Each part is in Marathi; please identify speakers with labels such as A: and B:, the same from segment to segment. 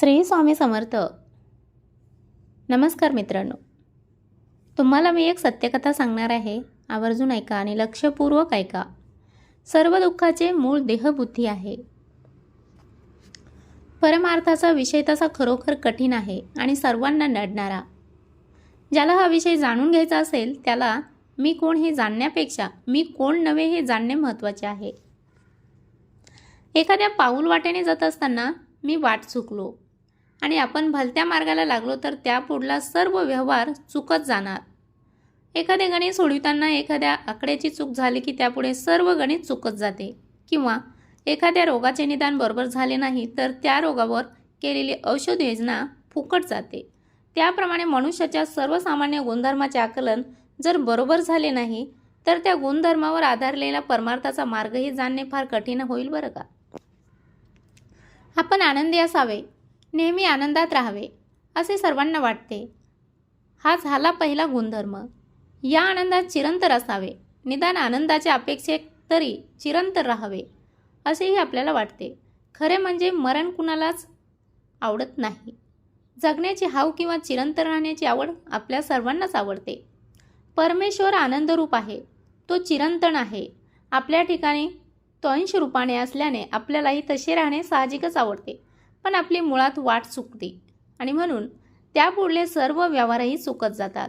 A: श्री स्वामी समर्थ. नमस्कार मित्रांनो. तुम्हाला मी एक सत्यकथा सांगणार आहे आवर्जून ऐका आणि लक्षपूर्वक ऐका. सर्व दुःखाचे मूळ देहबुद्धी आहे. परमार्थाचा विषय तसा खरोखर कठीण आहे आणि सर्वांना नडणारा. ज्याला हा विषय जाणून घ्यायचा असेल त्याला मी कोण हे जाणण्यापेक्षा मी कोण नव्हे हे जाणणे महत्त्वाचे आहे. एखाद्या पाऊल वाटेने जात असताना मी वाट चुकलो. आणि आपण भलत्या मार्गाला लागलो तर त्या पुढला सर्व व्यवहार चुकत जाणार. एखादे गणित सोडविताना एखाद्या आकड्याची चूक झाली की त्यापुढे सर्व गणित चुकत जाते. किंवा एखाद्या रोगाचे निदान बरोबर झाले नाही तर त्या रोगावर केलेली औषध योजना फुकट जाते. त्याप्रमाणे मनुष्याच्या सर्वसामान्य गुणधर्माचे आकलन जर बरोबर झाले नाही तर त्या गुणधर्मावर आधारलेला परमार्थाचा मार्गही जाणणे फार कठीण होईल बरं का? आपण आनंदी असावे. नेहमी आनंदात राहावे असे सर्वांना वाटते. हा झाला पहिला गुणधर्म. या आनंदात चिरंतर असावे. निदान आनंदाच्या अपेक्षेत तरी चिरंतर राहावे असेही आपल्याला वाटते. खरे म्हणजे मरण कुणालाच आवडत नाही. जगण्याची हाव किंवा चिरंतर राहण्याची आवड आपल्या सर्वांनाच आवडते. परमेश्वर आनंदरूप आहे. तो चिरंतन आहे. आपल्या ठिकाणी तो अंश रूपाने असल्याने आपल्यालाही तसे राहणे साहजिकच आवडते. पण आपली मुळात वाट चुकते. आणि म्हणून त्यापुढले सर्व व्यवहारही चुकत जातात.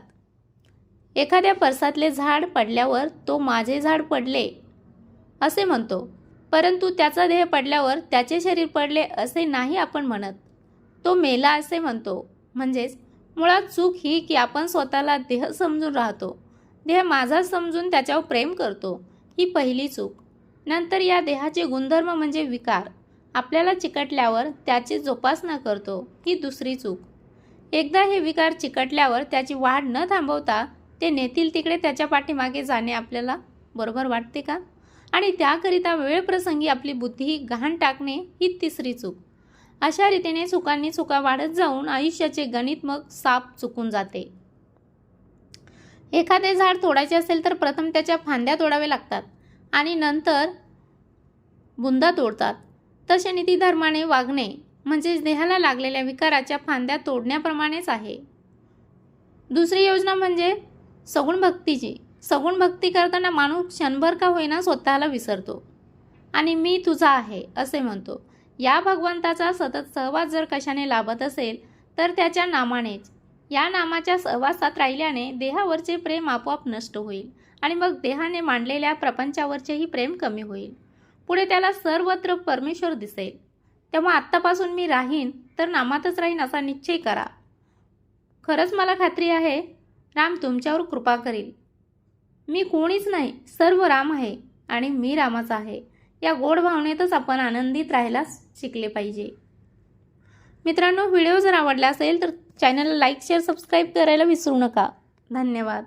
A: एखाद्या परसातले झाड पडल्यावर तो माझे झाड पडले असे म्हणतो. परंतु त्याचा देह पडल्यावर त्याचे शरीर पडले असे नाही आपण म्हणत. तो मेला असे म्हणतो. म्हणजेच मुळात चूक ही की आपण स्वतःला देह समजून राहतो. देह माझा समजून त्याच्यावर प्रेम करतो. ही पहिली चूक. नंतर या देहाचे गुणधर्म म्हणजे विकार. आपल्याला चिकटल्यावर त्याची जोपासना करतो ही दुसरी चूक. एकदा हे विकार चिकटल्यावर त्याची वाढ न थांबवता ते नेतील तिकडे त्याच्या पाठीमागे जाणे आपल्याला बरोबर वाटते का? आणि त्याकरिता वेळ प्रसंगी आपली बुद्धी घाण टाकणे ही तिसरी चूक. अशा रीतीने चुकांनी चुका वाढत जाऊन आयुष्याचे गणित मग साप चुकून जाते. एखादे झाड तोडायचे असेल तर प्रथम त्याच्या फांद्या तोडावे लागतात आणि नंतर बुंदा तोडतात. तसे नीतिधर्माने वागणे म्हणजेच देहाला लागलेल्या विकाराच्या फांद्या तोडण्याप्रमाणेच आहे. दुसरी योजना म्हणजे सगुण भक्तीची. सगुण भक्ती करताना माणूस क्षणभर का होईना स्वतःला विसरतो. आणि मी तुझा आहे असे म्हणतो. या भगवंताचा सतत सहवास जर कशाने लाभत असेल तर त्याच्या नामानेच. या नामाच्या सहवासात राहिल्याने देहावरचे प्रेम आपोआप नष्ट होईल आणि मग देहाने मांडलेल्या प्रपंचावरचेही प्रेम कमी होईल. पुढे त्याला सर्वत्र परमेश्वर दिसेल. तेव्हा आत्तापासून मी राहीन तर नामातच राहीन असा निश्चय करा. खरंच मला खात्री आहे राम तुमच्यावर कृपा करील. मी कोणीच नाही सर्व राम आहे आणि मी रामाचा आहे. या गोड भावनेतच आपण आनंदित राहायला शिकले पाहिजे. मित्रांनो व्हिडिओ जर आवडला असेल तर चॅनलला लाईक शेअर सबस्क्राईब करायला विसरू नका. धन्यवाद.